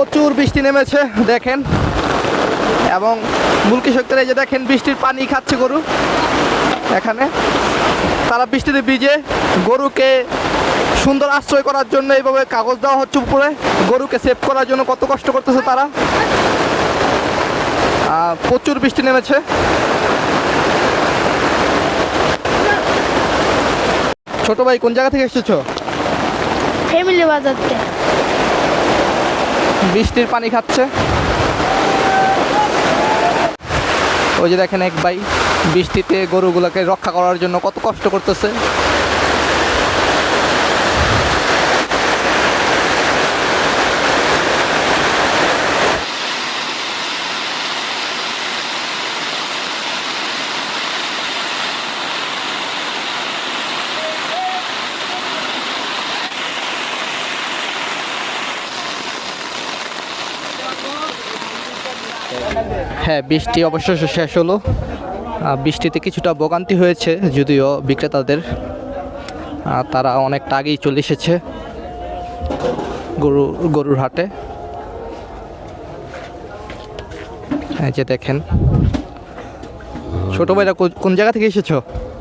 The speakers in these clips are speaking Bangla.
প্রচুর বৃষ্টি নেমেছে, দেখেন। এবং মূল কৃষকদের এই যে দেখেন, বৃষ্টির পানি খাচ্ছে গরু এখানে। তারা বৃষ্টিতে ভিজে গরুকে সুন্দর আশ্রয় করার জন্য এইভাবে কাগজ দেওয়া হচ্ছে উপরে। গরুকে সেভ করার জন্য কত কষ্ট করতেছে তারা। প্রচুর বৃষ্টি নেমেছে। ছোট ভাই, কোন জায়গা থেকে এসেছ? ফ্যামিলি বাজার থেকে। বৃষ্টির পানি খাচ্ছে। ওই যে দেখেন এক ভাই বৃষ্টিতে গরুগুলোকে রক্ষা করার জন্য কত কষ্ট করতেছে। হ্যাঁ বৃষ্টি অবশ্য শেষ হলো। বৃষ্টিতে কিছুটা ভোগান্তি হয়েছে যদিও বিক্রেতাদের তারা অনেকটা আগেই চলে এসেছে গরু গরুর হাটে। এই যে দেখেন ছোট ভাইরা কোন জায়গা থেকে এসেছ?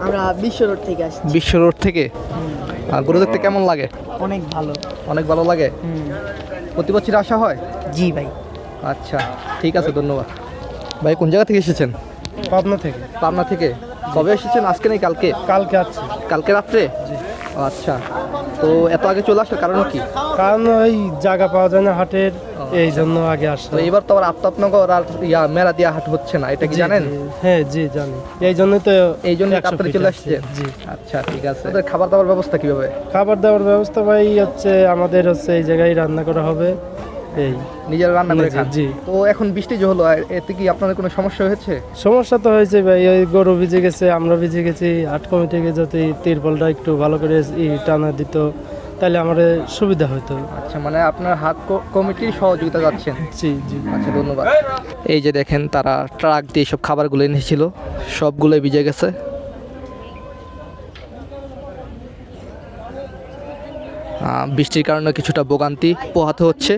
আমরা বিশ্ব রোড থেকে আসছি। বিশ্ব রোড থেকে? আর গরু দেখতে কেমন লাগে? অনেক ভালো। অনেক ভালো লাগে? প্রতি বছর আসা হয়? জি ভাই। আচ্ছা ঠিক আছে ধন্যবাদ। ভাই কোন জায়গা থেকে এসেছেন? পাবনা থেকে। পাবনা থেকে। কবে এসেছেন? আজকে নেই কালকে? কালকে আসছি। কালকে রাত্রে? আচ্ছা। তো এত আগে চলে আসার কারণ কি? কারণ ওই জায়গা পাওয়া যায় না হাটের এই জন্য আগে তো এবার তো আবার আফতাবনগর আর ইয়া মেলা দিয়া হাট হচ্ছে না এটা কি জানেন? হ্যাঁ জি জানি। এই জন্যই তো এই জন্য 100 আপনারা ফিট চলে আসছে। জি। আচ্ছা ঠিক আছে। ওদের খাবার দাবার ব্যবস্থা কীভাবে? খাবার দাবার ব্যবস্থা ভাই হচ্ছে আমাদের হচ্ছে এই জায়গায় রান্না করা হবে। এই নিজের রান্না করে খান। জি। তো এখন বৃষ্টি যে হলো এতে কি আপনাদের কোনো সমস্যা হয়েছে? সমস্যা তো হয়েছে ভাই ওই গরু ভিজে গেছে আমরা ভিজে গেছি হাট কমিটিকে যদি তিরপলটা একটু ভালো করে ই টানা দিত তাহলে আমাদের সুবিধা হতো। আচ্ছা মানে আপনার হাত কমিটির সহযোগিতা যাচ্ছেন? জি জি। আচ্ছা ধন্যবাদ। এই যে দেখেন তারা ট্রাক দিয়ে সব খাবারগুলো এনেছিল সবগুলোই ভিজে গেছে। বৃষ্টির কারণে কিছুটা ভোগান্তি পোহাতে হচ্ছে।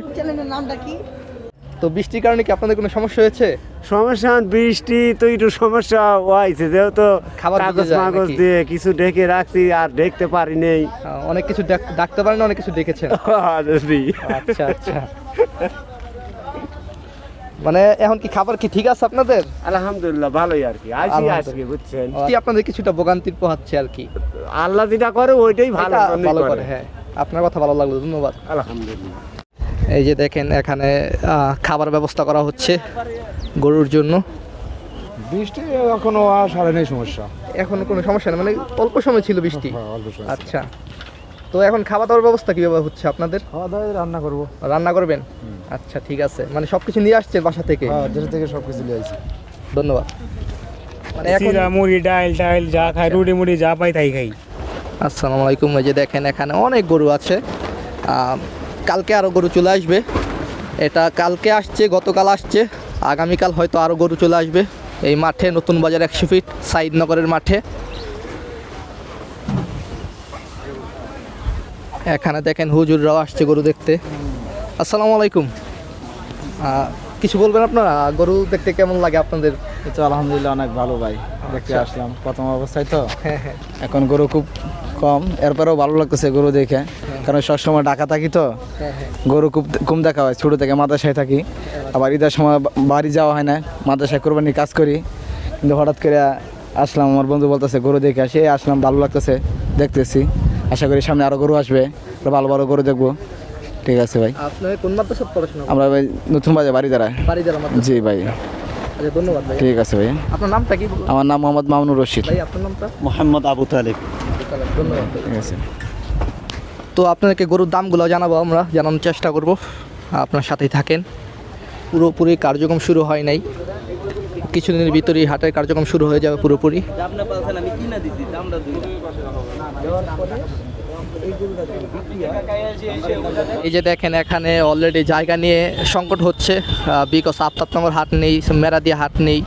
তো বৃষ্টির কারণে কি আপনাদের কোনো সমস্যা হয়েছে? সমস্যা বৃষ্টি তো একটু সমস্যা হয়েছে যেহেতু খাবার কাগজ মাগজ দিয়ে কিছু ঢেকে রাখছি আর দেখতে পারি নেই। অনেক কিছু ডাকতে পারেন অনেক কিছু ডেকেছেন। আচ্ছা আচ্ছা। মানে এখন কি খাবার কি ঠিক আছে আপনাদের? আলহামদুলিল্লাহ ভালোই আর কি। আলহামদুলিল্লাহ। আজকে বুঝছেন? কি আপনাদের কিছুটা ভোগান্তির পোহাচ্ছে আর কি? আল্লাহ যেটা করে ওইটাই ভালো ভালো করে। করে হ্যাঁ। আপনার কথা ভালো লাগল ধন্যবাদ। আলহামদুলিল্লাহ। এই যে দেখেন এখানে খাবার ব্যবস্থা করা হচ্ছে গরুর জন্য। বৃষ্টি এখনও আর সারে নেই সমস্যা। এখন কোনো সমস্যা নেই মানে অল্প সময় ছিল বৃষ্টি। হ্যাঁ, অল্প সময় আচ্ছা। তো এখন খাওয়া দাওয়ার ব্যবস্থা কীভাবে হচ্ছে আপনাদের? খাওয়া দাওয়া রান্না করব। রান্না করবেন? আচ্ছা ঠিক আছে। মানে সবকিছু নিয়ে আসছে বাসা থেকে? হ্যাঁ দেশ থেকে সব কিছু নিয়ে আসছে। ধন্যবাদ। মানে মুড়ি ডাল টাইল যা খাই রুটি মুড়ি যা পাই তাই খাই। আসসালামু আলাইকুম। এই যে দেখেন এখানে অনেক গরু আছে। কালকে আরও গরু চলে আসবে। এটা কালকে আসছে গতকাল আসছে। আগামীকাল হয়তো আরও গরু চলে আসবে। এই মাঠে নতুন বাজার একশো ফিট সাইদনগরের মাঠে। এখানে দেখেন হুজুররাও আসছে গরু দেখতে। আসসালামু আলাইকুম। কিছু বলবেন আপনারা? গরু দেখতে কেমন লাগে আপনাদের? তো আলহামদুলিল্লাহ অনেক ভালো ভাই। দেখতে আচ্ছা। আসলাম প্রথম অবস্থায় তো। হ্যাঁ হ্যাঁ। এখন গরু খুব কম এরপরেও ভালো লাগতেছে গরু দেখে। কারণ সবসময় ডাকা থাকি তো গরু খুব কম দেখা হয় ছোটো থেকে মাদ্রাসায় থাকি। আবার ঈদের সময় বাড়ি যাওয়া হয় না মাদ্রাসায় কোরবানি কাজ করি। কিন্তু হঠাৎ করে আসলাম আমার বন্ধু বলতেছে গরু দেখে সে আসলাম ভালো লাগতেছে দেখতেছি। আশা করি সামনে আরও গরু আসবে ভালো ভালো গরু দেখব। ঠিক আছে ভাই। কোন পড়াশোনা আমরা ভাই নতুন বাজার বাড়ি দাঁড়ায় বাড়ি জেলা জি ভাই। আচ্ছা ধন্যবাদ ঠিক আছে ভাই। আপনার নামটা কি আমার নাম মোহাম্মদ মামুনুর রশিদ। ভাই আপনার নামটা? মোহাম্মদ আবু তালিব। তো আপনাদেরকে গরুর দামগুলো জানাব আমরা, জানানোর চেষ্টা করব। আপনার সাথেই থাকেন। পুরোপুরি কার্যক্রম শুরু হয় নাই। কিছুদিনের ভিতরেই হাটের কার্যক্রম শুরু হয়ে যাবে পুরোপুরি। এই যে দেখেন, এখানে অলরেডি জায়গা নিয়ে সংকট হচ্ছে বিকজ আফতাবনগর হাট নেই, মেরাদিয়া হাট নেই।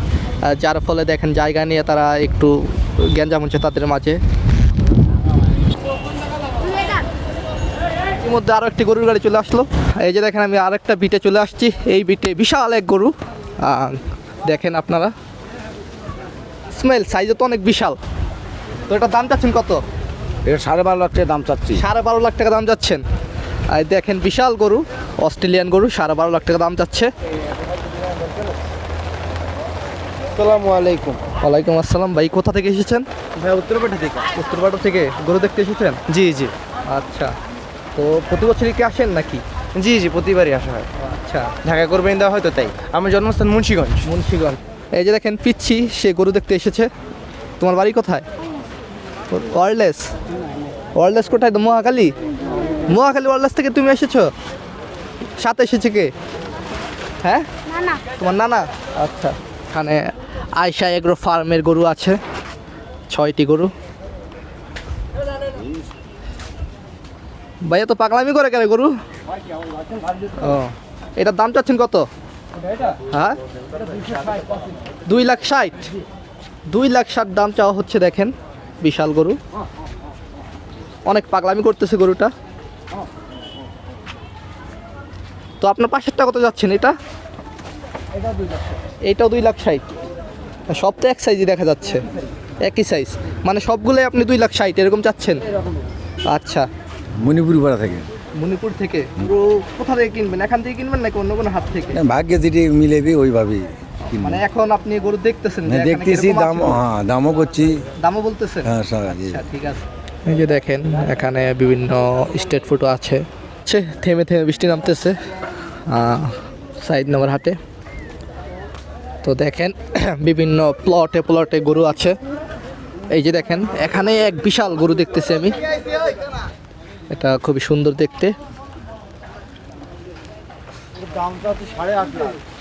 যার ফলে দেখেন জায়গা নিয়ে তারা একটু গ্যাঞ্জাম হচ্ছে তাদের মাঝে। মধ্যে আরও একটি গরুর গাড়ি চলে আসলো। এই যে দেখেন আমি আরেকটা বিটে চলে আসছি। এই বিটে বিশাল এক গরু। দেখেন আপনারা। স্মেল সাইজে তো অনেক বিশাল। তো এটা দাম চাচ্ছেন কত? এটা সাড়ে বারো লাখ টাকা দাম চাচ্ছি। সাড়ে বারো লাখ টাকা দাম যাচ্ছেন আর দেখেন বিশাল গরু অস্ট্রেলিয়ান গরু সাড়ে বারো লাখ টাকা দাম যাচ্ছে আসসালামু আলাইকুম। ওয়ালাইকুম আসসালাম। ভাই কোথা থেকে এসেছেন? ভাই উত্তরপাঠা থেকে। উত্তরপাড়া থেকে গরু দেখতে এসেছেন? জি জি। আচ্ছা। তো প্রতি বছরই কি আসেন নাকি? জি জি প্রতিবারই আসা হয়। আচ্ছা। ঢাকা করবেন দেওয়া হয়তো তাই। আমার জন্মস্থান মুন্সীগঞ্জ। মুন্সিগঞ্জ। এই যে দেখেন পিচ্ছি সে গরু দেখতে এসেছে। তোমার বাড়ি কোথায়? ওয়ারলেস। ওয়ারলেস কোথায়? তো মহাকালী মহাকালী ওয়ারলেস থেকে তুমি এসেছ? সাথে এসেছে কে? হ্যাঁ? না না তোমার নানা? আচ্ছা। এখানে আয়সা এগ্রো ফার্মের গরু আছে। ছয়টি গরু। ভাইয়া তো পাগলামি করে কেন গরু? ও, এটার দাম চাচ্ছেন কত? হ্যাঁ? দুই লাখ ষাট। দুই লাখ ষাট দাম চাওয়া হচ্ছে, দেখেন, বিশাল গরু। অনেক পাগলামি করতেছে গরুটা। তো আপনার পাশেরটা কত যাচ্ছেন এটা? এইটাও দুই লাখ ষাট। সব তো এক সাইজই দেখা যাচ্ছে। একই সাইজ মানে সবগুলোই আপনি দুই লাখ ষাট, এরকম চাচ্ছেন? আচ্ছা। মণিপুর পাড়া থেকে। মণিপুর থেকে? পুরো কোথা থেকে কিনবেন? এখান থেকে কিনবেন নাকি অন্য কোনো হাত থেকে? ভাগ্যে যেটি মিলেবি ওইভাবেই মানে এখন আপনি গরু দেখতেছেন যে হ্যাঁ, দেখতেছি দাম হ্যাঁ দামও করছি। দামও বলতেছেন? হ্যাঁ আচ্ছা ঠিক আছে। এই যে দেখেন এখানে বিভিন্ন স্টেট ফুটো আছে। সে থেমে থেমে বৃষ্টি নামতেছে সাইড নম্বর হাটে। তো দেখেন বিভিন্ন প্লটে প্লটে গরু আছে। এই যে দেখেন এখানে এক বিশাল গরু দেখতেছি আমি। এটা খুবই সুন্দর দেখতে।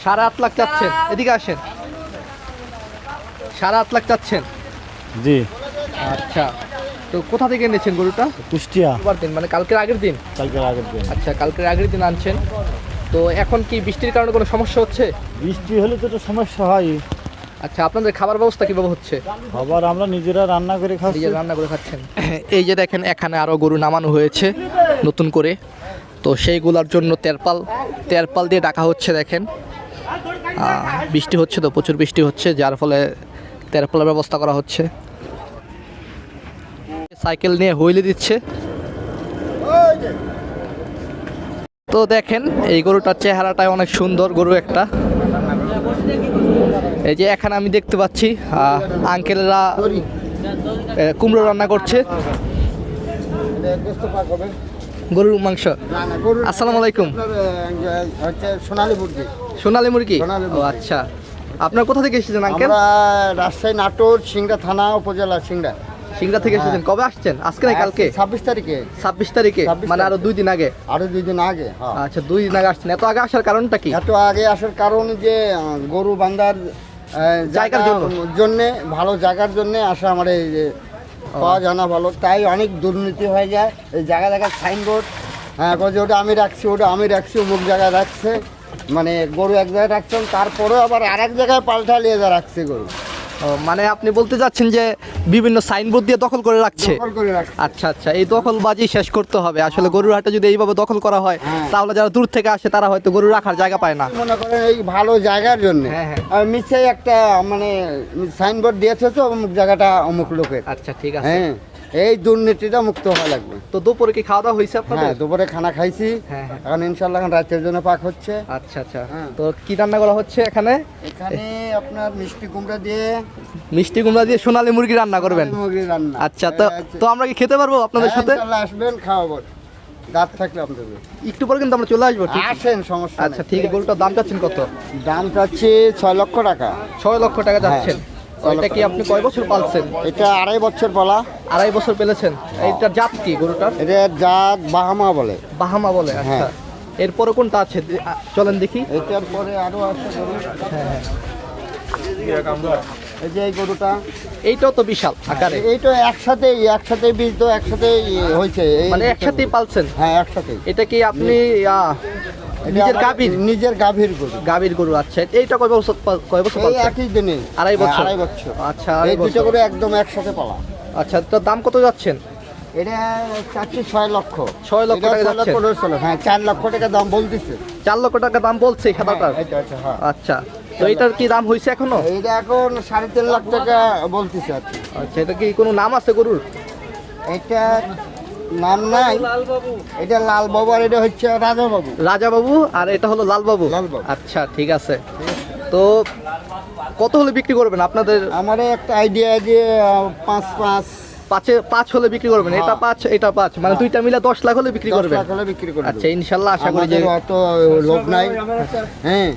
সাড়ে আট লাখ। চাচ্ছেন। এদিকে আসেন। সাড়ে আট লাখ চাচ্ছেন। জি। আচ্ছা। তো কোথা থেকে এনেছেন গরুটা? কুষ্টিয়া। দিন মানে কালকের আগের দিন? কালকের আগের দিন। আচ্ছা কালকের আগের দিন আনছেন। তো এখন কি বৃষ্টির কারণে কোনো সমস্যা হচ্ছে? বৃষ্টি হলে তো সমস্যা হয়। আচ্ছা আপনাদের খাবার ব্যবস্থা কীভাবে হচ্ছে? আবার আমরা নিজেরা রান্না করে খাচ্ছি। রান্না করে খাচ্ছেন। এই যে দেখেন এখানে আরও গরু নামানো হয়েছে নতুন করে। তো সেইগুলোর জন্য তেরপাল তেরপাল দিয়ে ডাকা হচ্ছে দেখেন। বৃষ্টি হচ্ছে তো প্রচুর বৃষ্টি হচ্ছে যার ফলে তেরপালের ব্যবস্থা করা হচ্ছে। সাইকেল নিয়ে হুইলে দিচ্ছে। তো দেখেন এই গরুটার চেহারাটাই অনেক সুন্দর গরু একটা। এই যে এখানে আমি দেখতে পাচ্ছি আঙ্কেলরা কুমড়ো রান্না করছে। গরুর মাংস। আসসালামু আলাইকুম। সোনালি মুরগি? সোনালী মুরগি। ও আচ্ছা। আপনার কোথা থেকে এসেছেন আঙ্কেল রাজশাহী নাটোর সিংড়া থানা উপজেলা সিংড়া। সিংড়া থেকে এসেছেন। কবে আসছেন? আজকে না কালকে? ছাব্বিশ তারিখে। ছাব্বিশ তারিখে? মানে আরও দুই দিন আগে? আরও দুই দিন আগে হ্যাঁ। আচ্ছা দুই দিন আগে আসছেন। এত আগে আসার কারণটা কি? এত আগে আসার কারণ যে গরু বান্ধার জায়গার জন্য। ভালো জায়গার জন্য আসা আমার এই যে পাওয়া যায় না ভালো। তাই অনেক দুর্নীতি হয়ে যায়। এই জায়গা জায়গায় সাইনবোর্ড হ্যাঁ বলছে ওটা আমি রাখছি ওটা আমি রাখছি অমুক জায়গায় রাখছে। মানে গরু এক জায়গায় রাখছেন তারপরেও আবার আর এক জায়গায় পাল্টা নিয়ে যা রাখছে গরু। মানে আপনি বলতে চাচ্ছেন যে বিভিন্ন সাইনবোর্ড দিয়ে দখল করে রাখছে? আচ্ছা আচ্ছা এই দখলবাজি শেষ করতে হবে। আসলে গরুর হাটে যদি এইভাবে দখল করা হয় হ্যাঁ। তাহলে যারা দূর থেকে আসে তারা হয়তো গরু রাখার জায়গা পায় না। মনে করেন এই ভালো জায়গার জন্য? হ্যাঁ, হ্যাঁ। মিছে একটা মানে সাইনবোর্ড দিয়েছে তো অমুক জায়গাটা অমুক লোকের। আচ্ছা ঠিক আছে। হ্যাঁ। এই দুর্নীতিটা মুক্ত হওয়া লাগবে। তো দুপুরে কি খাওয়া দাওয়া হয়েছে আপনাদের? হ্যাঁ দুপুরে খানা খাইছি। হ্যাঁ, হ্যাঁ। এখন ইনশাল্লাহ এখন রাতের জন্য পাক হচ্ছে। আচ্ছা আচ্ছা। হ্যাঁ। তো কি রান্না করা হচ্ছে এখানে? এখানে আপনার মিষ্টি কুমড়া দিয়ে মিষ্টি কুমড়া দিয়ে সোনালী মুরগি রান্না করবেন? মুরগি রান্না। আচ্ছা তো তো আমরা কি খেতে পারব আপনাদের সাথে? আসবেন খাওয়াবো। দাঁত থাকলে আপনাদের। একটু পরে কিন্তু আমরা চলে আসব ঠিক আসেন সমস্যা আচ্ছা ঠিক আছে গরুটার দাম চাচ্ছেন কত? দাম চাচ্ছি ছয় লক্ষ টাকা। ছয় লক্ষ টাকা হ্যাঁ, ওইটা কি আপনি কয় বছর পালছেন? এটা আড়াই বছর বলা আড়াই বছর পেলেছেন। এইটার জাত কি গরুটার? এটা জাত বাহামা বলে। বাহামা বলে আচ্ছা। হ্যাঁ। এরপরে কোনটা আছে? চলেন দেখি। এটার পরে আরও আছে গরু। হ্যাঁ হ্যাঁ। এই যে এই গরুটা এইটাও তো বিশাল আকারে। এই একসাথে একসাথে বীজ তো একসাথে হয়েছে। মানে একসাথেই পালছেন? হ্যাঁ একসাথে এটা কি আপনি নিজের গাভীর? নিজের গাভীর গরু। গাভীর গরু আচ্ছা। এইটা কয় বছর কয় বছর এই একই দিনে। আড়াই বছর? আড়াই বছর। আচ্ছা এই দুটো বছর। একদম একসাথে পালা। আচ্ছা তো দাম কত যাচ্ছেন? এটা চারশো ছয় লক্ষ। ছয় লক্ষ টাকা যাচ্ছে? হ্যাঁ চার লক্ষ টাকা দাম বলতেছে। চার লক্ষ টাকা দাম বলছে এই আচ্ছা হ্যাঁ। আচ্ছা। তো এটার কি দাম হয়েছে এখনও? এইটা এখন সাড়ে তিন লাখ টাকা বলতেছে আর আচ্ছা এটা কি কোনো নাম আছে গরুর? এটা নাম নাই। এটা লাল বাবু আর এটা হচ্ছে রাজা বাবু রাজা বাবু আর এটা হলো লালবাবু? লালবাবু। আচ্ছা ঠিক আছে। তো কত হলে বিক্রি করবেন আপনাদের? আমার একটা আইডিয়া যে পাঁচ পাঁচ। পাঁচে পাঁচ হলে বিক্রি করবেন? এটা হ্যাঁ। পাঁচ এটা পাঁচ। মানে দুইটা মিলে দশ লাখ হলে বিক্রি করবেন? আচ্ছা ইনশাল্লাহ আশা করি যে অত লোভ নাই। হ্যাঁ।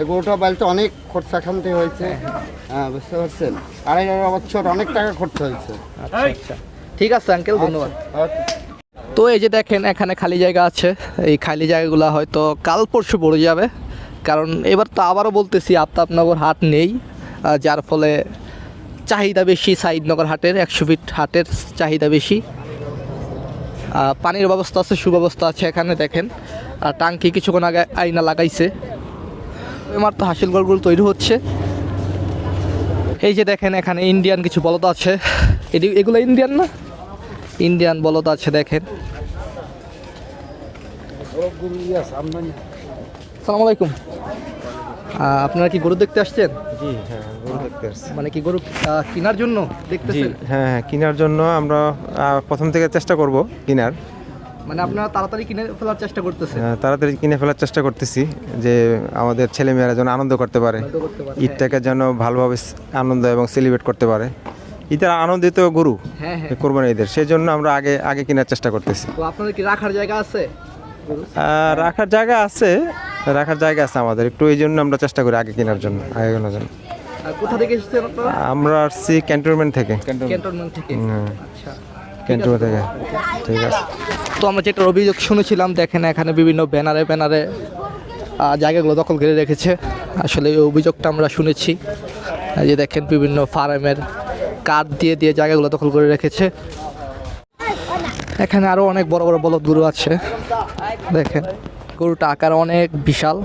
এই গরুটা বাড়িতে অনেক খরচা খানতে হয়েছে। হ্যাঁ বুঝতে পারছেন? আড়াই বছর অনেক টাকা খরচা হয়েছে। আচ্ছা আচ্ছা। ঠিক আছে আঙ্কেল ধন্যবাদ। তো এই যে দেখেন এখানে খালি জায়গা আছে। এই খালি জায়গাগুলো হয়তো কাল পরশু পড়ে যাবে। কারণ এবার তো আবারও বলতেছি আফতাবনগর হাট নেই। যার ফলে চাহিদা বেশি সাইদনগর হাটের একশো ফিট হাটের চাহিদা বেশি। পানির ব্যবস্থা আছে সুব্যবস্থা আছে এখানে দেখেন। আর টাঙ্কি কিছুক্ষণ আগে আইনা লাগাইছে। এবার তো হাসিল তৈরি হচ্ছে। এই যে দেখেন এখানে ইন্ডিয়ান কিছু বলদ আছে। এগুলো ইন্ডিয়ান না? ইন্ডিয়ান বলদ আছে দেখেন। সালাম আলাইকুম। আপনারা কি গরু দেখতে আসছেন? জি হ্যাঁ গরু দেখতে আসছি। মানে কি গরু কেনার জন্য দেখতেছেন? হ্যাঁ হ্যাঁ কেনার জন্য আমরা প্রথম থেকে চেষ্টা করব কেনার। মানে আপনারা তাড়াতাড়ি কিনে ফেলার চেষ্টা করতেছেন? আহ, তাড়াতাড়ি কিনে ফেলার চেষ্টা করতেছি যে আমাদের ছেলেমেয়েরা যেন আনন্দ করতে পারে ঈদটাকে যেন ভালোভাবে আনন্দ এবং সেলিব্রেট করতে পারে। ঈদের আনন্দিত গরু হ্যাঁ হ্যাঁ। কোরবানি ঈদের সেই জন্য আমরা আগে আগে কেনার চেষ্টা করতেছি। তো আপনাদের কি রাখার জায়গা আছে? রাখার জায়গা আছে রাখার জায়গা আছে আমাদের একটু এই জন্য আমরা চেষ্টা করি আগে কেনার জন্য আগে কেনার জন্য। কোথা থেকে এসেছেন আপনারা? আমরা আসছি ক্যান্টনমেন্ট থেকে। ক্যান্টনমেন্ট থেকে। আচ্ছা থেকে। ঠিক আছে। তো আমরা যেটার অভিযোগ শুনেছিলাম, দেখেন এখানে বিভিন্ন ব্যানারে ব্যানারে জায়গাগুলো দখল করে রেখেছে। আসলে এই অভিযোগটা আমরা শুনেছি। যে দেখেন বিভিন্ন ফার্মের কাঠ দিয়ে দিয়ে জায়গাগুলো দখল করে রেখেছে। এখানে আরও অনেক বড় বড় বলদ গরু আছে। দেখেন, গরুটা আকার অনেক বিশাল।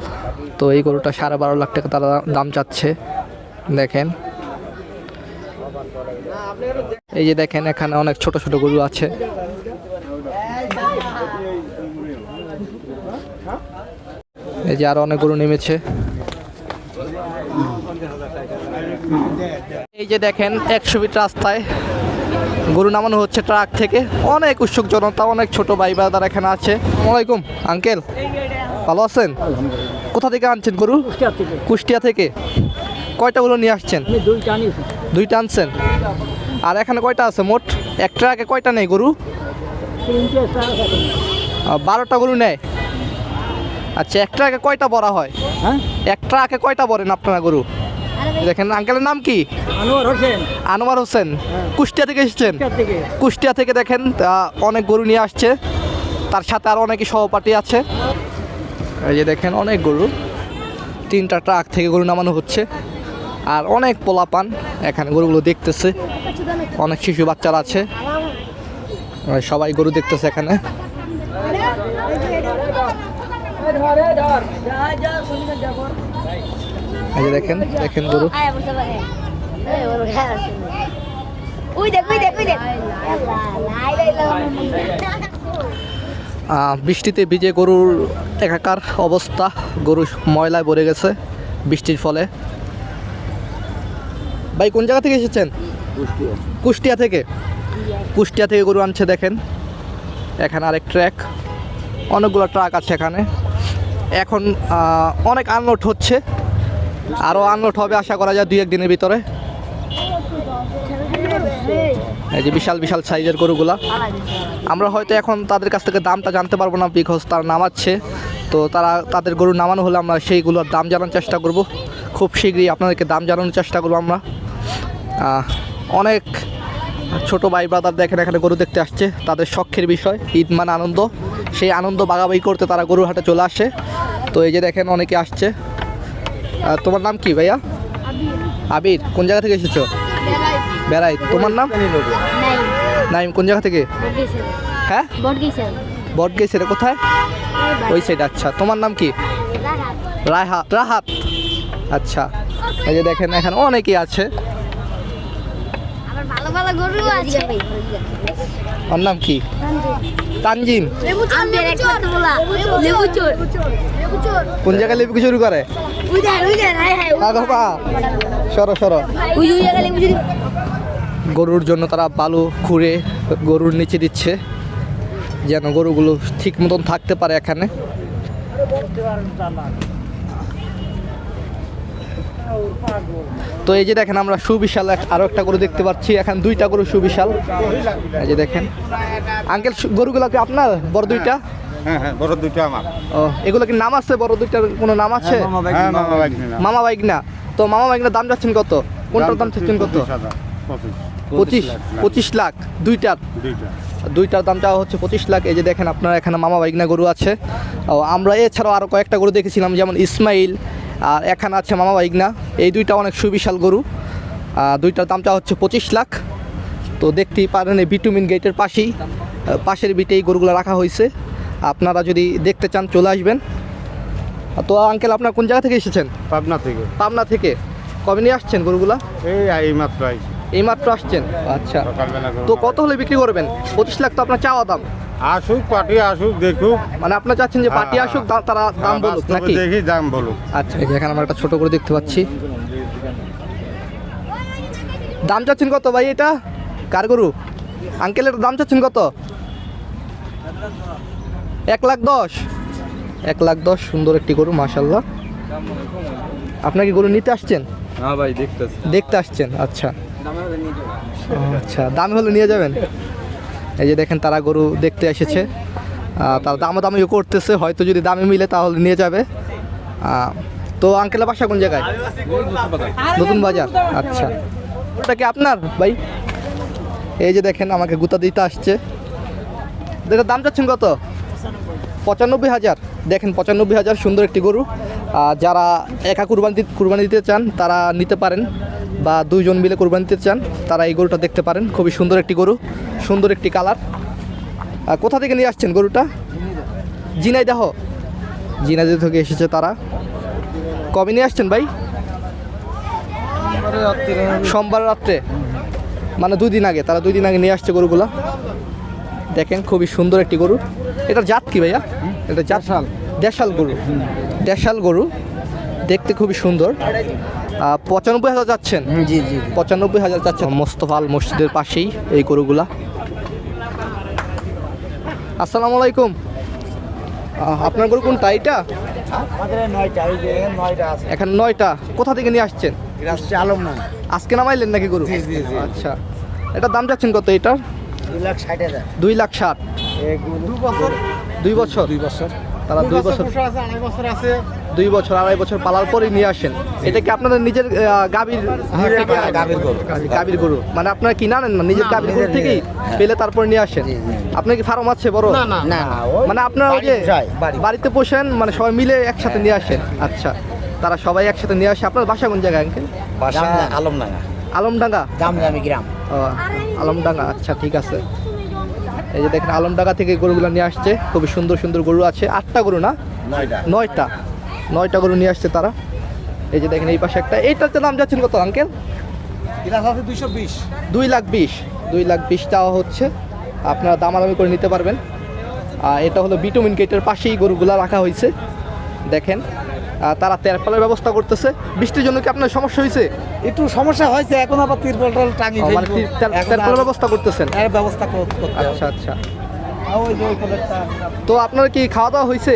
তো এই গরুটা সাড়ে বারো লাখ টাকা তারা দাম চাচ্ছে। দেখেন এই যে দেখেন এখানে অনেক ছোট ছোট গরু আছে। এই যে আরও অনেক গরু নেমেছে। এই যে দেখেন একশো ফিট রাস্তায় গরু নামানো হচ্ছে ট্রাক থেকে। অনেক উৎসুক জনতা অনেক ছোট ভাই বাদার এখানে আছে। ওয়ালাইকুম আঙ্কেল। ভালো আছেন? কোথা থেকে আনছেন গরু? কুষ্টিয়া থেকে। কয়টা গরু নিয়ে আসছেন? দুইটা আনছেন? আর এখানে কয়টা আছে? মোট এক ট্রাকে কয়টা নেই গরু? বারোটা গরু নেয়? আচ্ছা এক ট্রাকে কয়টা বড়া হয়? হ্যাঁ? এক ট্রাকে কয়টা বলেন আপনারা গরু? দেখেন আঙ্কেলের নাম কি? আনোয়ার হোসেন। আনোয়ার হোসেন। কুষ্টিয়া থেকে এসেছেন? কুষ্টিয়া থেকে। দেখেন অনেক গরু নিয়ে আসছে। তার সাথে আর অনেকে সহপাঠী আছে। এই যে দেখেন অনেক গরু। তিনটা ট্রাক থেকে গরু নামানো হচ্ছে। আর অনেক পোলাপান এখানে গরুগুলো দেখতেছে। অনেক শিশু বাচ্চারা আছে। সবাই গরু দেখতেছে এখানে। দেখেন দেখেন গরু। বৃষ্টিতে ভিজে গরুর একাকার অবস্থা। গরু ময়লায় ভরে গেছে বৃষ্টির ফলে। ভাই কোন জায়গা থেকে এসেছেন? কুষ্টিয়া। থেকে? কুষ্টিয়া থেকে গরু আনছে দেখেন। এখানে আরেক ট্র্যাক অনেকগুলো ট্রাক আছে এখানে। এখন অনেক আনলোড হচ্ছে। আরও আনলোড হবে আশা করা যায় দুই এক দিনের ভিতরে। এই যে বিশাল বিশাল সাইজের গরুগুলা। আমরা হয়তো এখন তাদের কাছ থেকে দামটা জানতে পারব না বিকজ তারা নামাচ্ছে। তো তারা তাদের গরু নামানো হলে আমরা সেইগুলোর দাম জানার চেষ্টা করব। খুব শীঘ্রই আপনাদেরকে দাম জানানোর চেষ্টা করব আমরা। অনেক ছোট ভাই ব্রাদার দেখেন এখানে গরু দেখতে আসছে, তাদের শখের বিষয়, ঈদ মানে আনন্দ। সেই আনন্দ বাগাবাগি করতে তারা গরুর হাটে চলে আসে। তো এই যে দেখেন অনেকে আসছে। তোমার নাম কি ভাইয়া? আবির। কোন জায়গা থেকে এসেছ? বেড়াই। তোমার নাম? নাইম। কোন জায়গা থেকে? হ্যাঁ? বট গেছে কোথায়? ওই সাইড আচ্ছা। তোমার নাম কি? রাহাত রাহাত আচ্ছা। এই যে দেখেন, এখানে অনেকেই আছে। ভালো গরু আছে। ওর নাম কি? তানজিম। কোন জায়গায় লেবু চুরি করে? সরো সরো। গরুর জন্য তারা বালু খুঁড়ে গরুর নিচে দিচ্ছে যেন গরুগুলো ঠিক মতন থাকতে পারে এখানে। তো এই যে দেখেন আমরা সুবিশাল এক- আরও একটা গরু দেখতে পাচ্ছি। এখন দুইটা গরু সুবিশাল। এই যে দেখেন। আঙ্কেল গরুগুলো কি আপনার? বড় দুইটা? হ্যাঁ হ্যাঁ বড় আমার। ও এগুলো কি নাম আছে? বড় দুইটার কোনো নাম আছে? হ্যাঁ মামা বাইক না তো মামা বাইক না দাম যাচ্ছেন কত? কোনটার দাম চাচ্ছেন কত? পঁচিশ পঁচিশ। লাখ। দুইটার? দুইটা। দুইটার দাম চাওয়া হচ্ছে পঁচিশ লাখ। এই যে দেখেন আপনার এখানে মামা বাইকনা গরু আছে। ও আমরা এছাড়াও আরও কয়েকটা গরু দেখেছিলাম যেমন ইসমাইল আর এখানে আছে মামা বাইকনা এই দুইটা অনেক সুবিশাল গরু। দুইটার দামটা হচ্ছে পঁচিশ লাখ। তো দেখতেই পারেন এই বিটুমিন গেটের পাশেই পাশের বিটে এই গরুগুলো রাখা হয়েছে। আপনারা যদি দেখতে চান চলে আসবেন। তো আঙ্কেল আপনার কোন জায়গা থেকে এসেছেন? পাবনা থেকে। পাবনা থেকে। কবে নিয়ে আসছেন গরুগুলা? এই এই মাত্র এইমাত্র আসছেন? আচ্ছা। তো কত হলে বিক্রি করবেন? পঁচিশ লাখ তো আপনার চাওয়া দাম। আসুক পার্টি আসুক দেখুক। মানে আপনার চাচ্ছেন যে পার্টি আসুক দা- তারা দাম বলুক নাকি? দেখি দাম বলুক। আচ্ছা এই যে এখানে আমরা একটা ছোট করে দেখতে পাচ্ছি। দাম চাচ্ছেন কত ভাই এটা? কার গরু? আঙ্কেলের দাম চাচ্ছেন কত? এক লাখ দশ। এক লাখ দশ সুন্দর একটি গরু মাশাল্লাহ আপনার কি গরু নিতে আসছেন? হ্যাঁ ভাই দেখতেছি। দেখতে আসছেন আচ্ছা। আচ্ছা দাম হলে নিয়ে যাবেন? এই যে দেখেন তারা গরু দেখতে এসেছে। তারা দামাদামিও করতেছে, হয়তো যদি দামে মিলে তাহলে নিয়ে যাবে। তো আঙ্কেলের বাসা কোন জায়গায়? নতুন বাজার। আচ্ছা। ওটা কি আপনার ভাই? এই যে দেখেন, আমাকে গুতা দিতে আসছে। এটার দাম চাচ্ছেন কত? পঁচানব্বই হাজার। দেখেন, পঁচানব্বই হাজার সুন্দর একটি গরু। যারা একা কুরবানি কুরবানি দিতে চান, তারা নিতে পারেন। বা দুইজন মিলে কুরবানি দিতে চান তারা এই গরুটা দেখতে পারেন। খুবই সুন্দর একটি গরু সুন্দর একটি কালার। আর কোথা থেকে নিয়ে আসছেন গরুটা? জিনাইদাহ জিনাইদাহ থেকে এসেছে তারা। কবে নিয়ে আসছেন ভাই? সোমবার রাত্রে। মানে দুই দিন আগে তারা দুই দিন আগে নিয়ে আসছে গরুগুলা। দেখেন খুবই সুন্দর একটি গরু। এটার জাত কি ভাইয়া? এটা জাত দেশাল গরু। দেশাল গরু। দেখতে খুবই সুন্দর। পঁচানব্বই হাজার যাচ্ছেন? জি জি পঁচানব্বই হাজার যাচ্ছেন। মোস্তফাল মসজিদের পাশেই এই গরুগুলা। আসসালামু আলাইকুম। আপনার গরু কোনটা? এটা এখন নয়টা। কোথা থেকে নিয়ে আসছেন? আলম আজকে নামাইলেন নাকি গরু। আচ্ছা। এটা দাম যাচ্ছেন কত এটা দুই লাখ ষাট দুই লাখ ষাট। দু বছর? দুই বছর? দুই বছর। তারা দুই বছর আছে আড়াই বছর আছে। দুই বছর আড়াই বছর পালার পরে নিয়ে আসেন। এটা কি আপনাদের নিজের গাভীর গাভীর গরু। মানে আপনারা কি না? নেন না নিজের গাভীর গরু থেকেই পেলে তারপরে নিয়ে আসেন। আপনার কি ফার্ম আছে বড়? না না মানে আপনারা ওই যে। বাড়িতে পোষেন মানে সবাই মিলে একসাথে নিয়ে আসেন। আচ্ছা তারা সবাই একসাথে নিয়ে আসে। আপনার বাসা কোন জায়গায় আঙ্কেল? বাসা আলমডাঙ্গা। আলমডাঙ্গা? দামদামি গ্রাম। ও আলমডাঙ্গা। আচ্ছা ঠিক আছে। এই যে দেখেন আলমডাঙ্গা থেকে গরুগুলো নিয়ে আসছে। খুবই সুন্দর সুন্দর গরু আছে। আটটা গরু না? নয়টা। নয়টা। নয়টা গরু নিয়ে আসছে তারা। এই যে দেখেন এই পাশে একটা। এইটাতে দাম যাচ্ছেন কত আঙ্কেল? দুই লাখ বিশ। দুই লাখ বিশ চাওয়া হচ্ছে। আপনারা দামাদামি করে নিতে পারবেন। আর এটা হলো বিটুমিন গেটের পাশেই গরুগুলা রাখা হয়েছে। দেখেন। তারা তেরপালের ব্যবস্থা করতেছে। বৃষ্টির জন্য কি আপনার সমস্যা হয়েছে? একটু সমস্যা হয়েছে এখন আবার তিরপল টল টাঙি মানে তেরপালের ব্যবস্থা করতেছেন? এর ব্যবস্থা করতে আচ্ছা আচ্ছা। তো আপনার কি খাওয়া দাওয়া হয়েছে?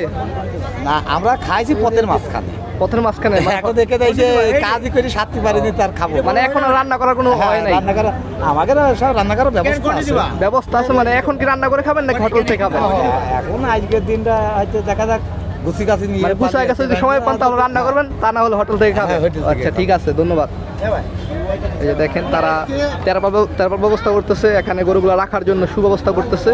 না আমরা খাইছি পথের মাঝখানে। পথের মাঝখানে মানে- এখন দেখে দেয় যে কাজই করে সারতে পারিনি তার খাব। মানে এখন রান্না করার কোনো হ্যাঁ, হয় নাই? রান্না করা আমাদের সব রান্না করার ব্যবস্থা আছে। ব্যবস্থা আছে মানে এখন কি রান্না করে খাবেন নাকি হোটেল থেকে খাবেন? হ্যাঁ, এখন আজকের দিনটা হয়তো দেখা যাক। গুছি গাছি নিয়ে মানে গুছায় গেছে যদি সময় পান তাহলে রান্না করবেন তা না হলে হোটেল থেকে খাবেন। হ্যাঁ, আচ্ছা ঠিক আছে ধন্যবাদ। এই যে দেখেন তারা তেরপাল তেরপাল ব্যবস্থা করতেছে এখানে গরুগুলো রাখার জন্য সুব্যবস্থা করতেছে।